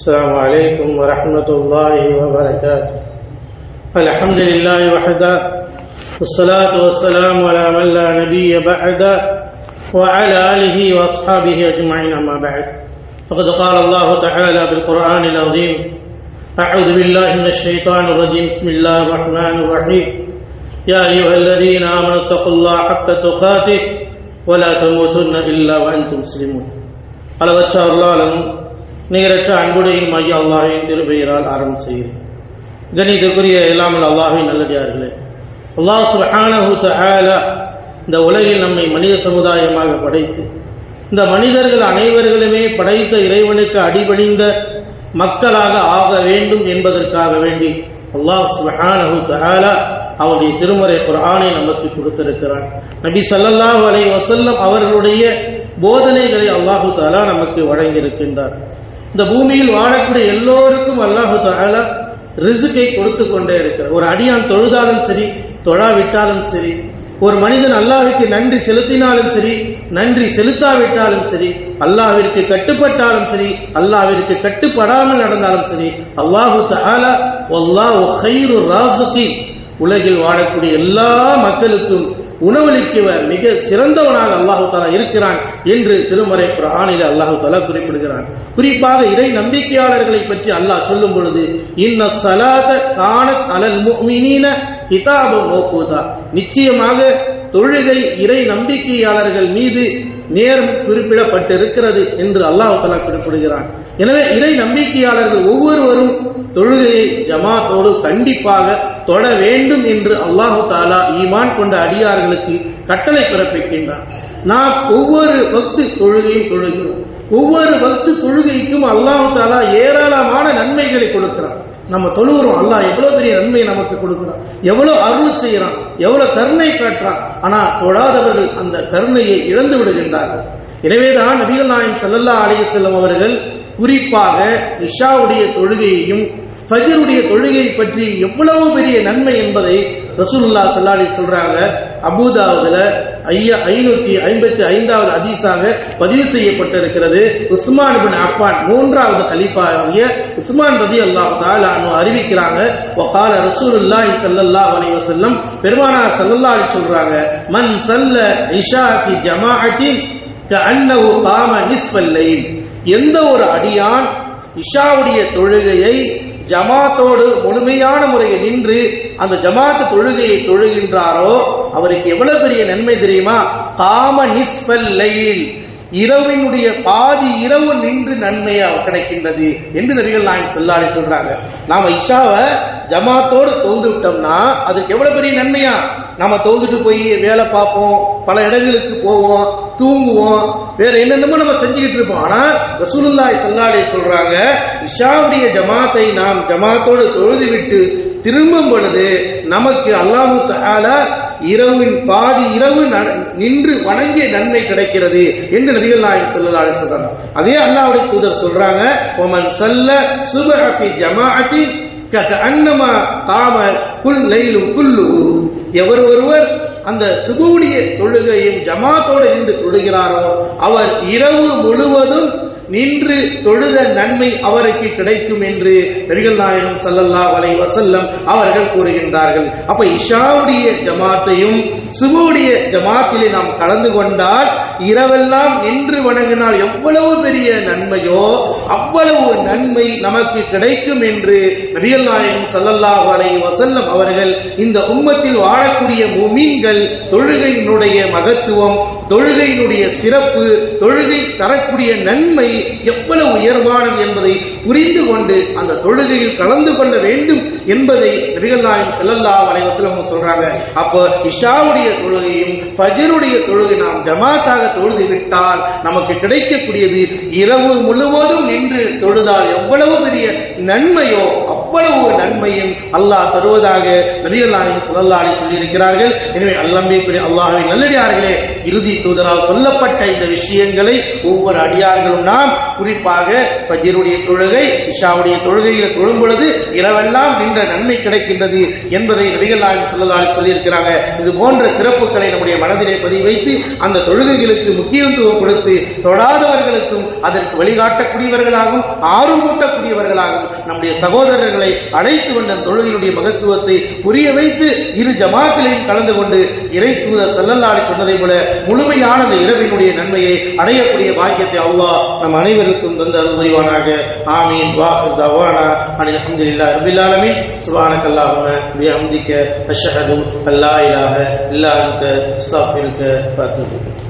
السلام عليكم ورحمة الله وبركاته. الحمد لله وحده والصلاة والسلام على من لا نبي بعد وعلى آله وأصحابه أجمعين أما بعد. فقد قال الله تعالى بالقرآن العظيم أعوذ بالله من الشيطان الرجيم بسم الله الرحمن الرحيم. يا أيها الذين آمنوا اتقوا الله حق تقاته ولا تموتن إلا وأنتم مسلمون. على وجه الله لهم நிகரற்ற அன்புடையும் ஐயா அல்லாஹின் திருப்பெயரால் ஆரம்பம் செய்கிறேன். கணிதக்குரிய இல்லாமல் அல்லாஹின் நல்லடியார்களே அல்லாஹ் சுபஹானஹு தஆலா இந்த உலகில் நம்மை மனித சமுதாயமாக படைத்து இந்த மனிதர்கள் அனைவர்களுமே படைத்த இறைவனுக்கு அடிபணிந்த மக்களாக ஆக வேண்டும் என்பதற்காக வேண்டி அல்லாஹ் சுபஹானஹு தஆலா அவருடைய திருமறை குரானை நமக்கு கொடுத்திருக்கிறான். நபி சல்லல்லாஹ் அலை வசல்லம் அவர்களுடைய போதனைகளை அல்லாஹு தாலா நமக்கு வழங்கியிருக்கின்றார். இந்த பூமியில் வாழக்கூடிய எல்லோருக்கும் அல்லாஹு தாலா ரிசுக்கை கொடுத்து கொண்டே இருக்கிறார். ஒரு அடியான் தொழுதாலும் சரி தொழாவிட்டாலும் சரி ஒரு மனிதன் அல்லாவிற்கு நன்றி செலுத்தினாலும் சரி நன்றி செலுத்தாவிட்டாலும் சரி அல்லாவிற்கு கட்டுப்பட்டாலும் சரி அல்லாவிற்கு கட்டுப்படாமல் நடந்தாலும் சரி அல்லாஹு தாலா ராசுகி உலகில் வாழக்கூடிய எல்லா மக்களுக்கும் உணவளிக்கவர் மிக சிறந்தவனாக அல்லாஹு தாலா இருக்கிறான் என்று திருமறை குரானில் அல்லாஹு தாலா குறிப்பிடுகிறான். குறிப்பாக இறை நம்பிக்கையாளர்களை பற்றி அல்லாஹ் சொல்லும் பொழுது இன்ன சலாத காணத் அலல் முஃமினீன கிதாபம் மோகூதா. நிச்சயமாக தொழுகை இறை நம்பிக்கையாளர்கள் மீது நேரம் குறிப்பிடப்பட்டிருக்கிறது என்று அல்லாஹ் தலா குறிப்பிடுகிறான். எனவே இறை நம்பிக்கையாளர்கள் ஒவ்வொருவரும் தொழுகையை ஜமாத்தோடு கண்டிப்பாக தொட வேண்டும் என்று அல்லாஹு தாலா ஈமான் கொண்ட அடியார்களுக்கு கட்டளை பிறப்பிக்கின்றான். நாம் ஒவ்வொரு பக்து தொழுகையும் தொழுகிறோம். ஒவ்வொரு பக்து தொழுகைக்கும் அல்லாஹு தாலா ஏராளமான நன்மைகளை கொடுக்கிறான். நம்ம தொழுகிறோம் அல்லாஹ் எவ்வளவு பெரிய நன்மையை நமக்கு கொடுக்கிறான். எவ்வளவு அருள் செய்யறான் எவ்வளவு கருணை காட்டுறான். ஆனா தொழாதவர்கள் அந்த கருணையை இழந்து விடுகின்றார்கள். எனவேதான் நபிகள் நாயன் செல்லல்லா அலைய செல்லும் அவர்கள் குறிப்பாக இஷாவுடைய தொழுகையையும் ஃபஜருடைய தொழுகை பற்றி எவ்வளவு பெரிய நன்மை என்பதை ரசூல்லா செல்லாடி சொல்றாங்க. அபூதாவதுல ஐயா ஐநூத்தி ஐம்பத்தி ஐந்தாவது அதிசாக பதிவு செய்யப்பட்டிருக்கிறது. உஸ்மான் பின் அப்பான் மூன்றாவது கலிஃபாவிய உஸ்மான் ரதி அல்லாஹ் தாலானு அறிவிக்கிறாங்க. ஒகால ரசூலுல்லாஹி சல்லல்லா அலைஹி வஸல்லம் பெருமானார் சல்லல்லா சொல்றாங்க மன் சல்ல இஷா ஃபி க அன்னவு காம நிஸ்வல்லை எந்த ஒரு அடியான் இஷாவுடைய தொழுகையை ஜமாத்தோடு முழுமையான முறையில் நின்று அந்த ஜமாத்து தொழுகையை தொழுகின்றாரோ அவருக்கு எவ்வளவு பெரிய நன்மை தெரியுமா? காம நிஸ்பல் லைல் இரவினுடைய பாதி இரவு நின்று நன்மையா கிடைக்கின்றது என்று நபிகள் நாயன் சொல்லாடி சொல்றாங்க. நாம இஷாவை ஜமாத்தோடு தொழுது விட்டோம்னா அதுக்கு எவ்வளவு பெரிய நன்மையா? நாம தொழுதுட்டு போய் வேலை பார்ப்போம் பல இடங்களுக்கு போவோம் தூங்குவோம் வேற என்னென்னமோ நம்ம செஞ்சுக்கிட்டு இருப்போம். ஆனா ரசூலுல்லாய் சல்லாடே சொல்றாங்க இஷாவுடைய ஜமாத்தை நாம் ஜமாத்தோடு தொழுது விட்டு திரும்பும் பொழுது நமக்கு அல்லாஹு தஆலா இரவின் பாதி இரவு நின்று வணங்கிய நன்மை கிடைக்கிறது என்று நபிகள் நாயகம் ஸல்லல்லாஹு அலைஹி சொல்றாங்க அதே அல்லாவுடைய தூதர் சொல்றாங்க ஒமன் சல்ல சுபஹபி ஃபி ஜமாஅத்தி அன்னமா தாம குல் லைலு குல்லு. எவர் ஒருவர் அந்த சுபுடைய தொழுகையும் ஜமாத்தோடு நின்று தொழுகிறாரோ அவர் இரவு முழுவதும் நின்று தொழுத நன்மை அவருக்கு கிடைக்கும் என்று நபிகள் நாயகம் சல்லல்லா வலை வசல்லம் அவர்கள் கூறுகின்றார்கள். அப்ப இஷாவுடைய ஜமாத்தையும் சுபுடைய ஜமாத்திலே நாம் கலந்து கொண்டால் இரவெல்லாம் நின்று வணங்கினால் எவ்வளவு பெரிய நன்மையோ அவ்வளவு நன்மை நமக்கு கிடைக்கும் என்று நபிகள் நாயகம் ஸல்லல்லாஹு அலைஹி வசல்லம் அவர்கள் இந்த உம்மத்தில் வாழக்கூடிய முமீன்கள் தொழுகையினுடைய மகத்துவம் தொழுகையினுடைய சிறப்பு தொழுகை தரக்கூடிய நன்மை எவ்வளவு உயர்வானது என்பதை புரிந்து கொண்டு அந்த தொழுகையில் கலந்து கொள்ள வேண்டும் என்பதை நபிகள் நாயன் செல்லல்லா அலைஹி சொல்றாங்க. அப்போ இஷாவுடைய தொழுகையும் ஃபஜருடைய தொழுகை நாம் ஜமாத்தாக தொழுது விட்டால் நமக்கு கிடைக்கக்கூடியது இரவு முழுவதும் நின்று தொழுதால் எவ்வளவு பெரிய நன்மையோ அவ்வளவு நன்மையும் அல்லாஹ் தருவதாக நபிகள் நாயகம் ஸல்லல்லாஹு சொல்லியிருக்கிறார்கள். எனவே அல்லம்பிக்குரிய அல்லாஹ்வின் நல்லடியார்களே இறுதி தூதரால் சொல்லப்பட்ட இந்த விஷயங்களை ஒவ்வொரு அடியார்களும் நாம் குறிப்பாக ஃபஜருடைய தொழுகை இஷாவுடைய தொழுகையில் தொழும் பொழுது இரவெல்லாம் நின்ற நன்மை கிடைக்கின்றது என்பதை நபிகள் நாயகம் ஸல்லல்லாஹு சொல்லியிருக்கிறாங்க. இது போன்ற சிறப்புகளை நம்முடைய மனதிலே பதிவு வைத்து அந்த தொழுகைகளுக்கு முக்கியத்துவம் கொடுத்து தொடாதவர்களுக்கும் அதற்கு வழிகாட்டக்கூடியவர்களாகவும் ஆர்வமூட்டக்கூடியவர்களாகவும் நம்முடைய சகோதரர்களை அழைத்து கொண்ட தொழுகையினுடைய மகத்துவத்தை புரிய வைத்து இரு ஜமாத்திலையும் கலந்து கொண்டு இறை தூதர் செல்லல்லாடி சொன்னதை போல முழுமையான அந்த இரவினுடைய நன்மையை அடையக்கூடிய பாக்கியத்தை அல்லாஹ் நம் அனைவருக்கும் தந்து அருள்வானாக ஆமீன். வா தவானா அனில் அல்ஹம்துலில்லாஹி ரபில் ஆலமீன். சுவான அல்லாஹும்ம பிஹம்திக அஷ்ஹது அல்லா இலாஹ இல்லா அன்த அஸ்தக்ஃபிருக பார்த்து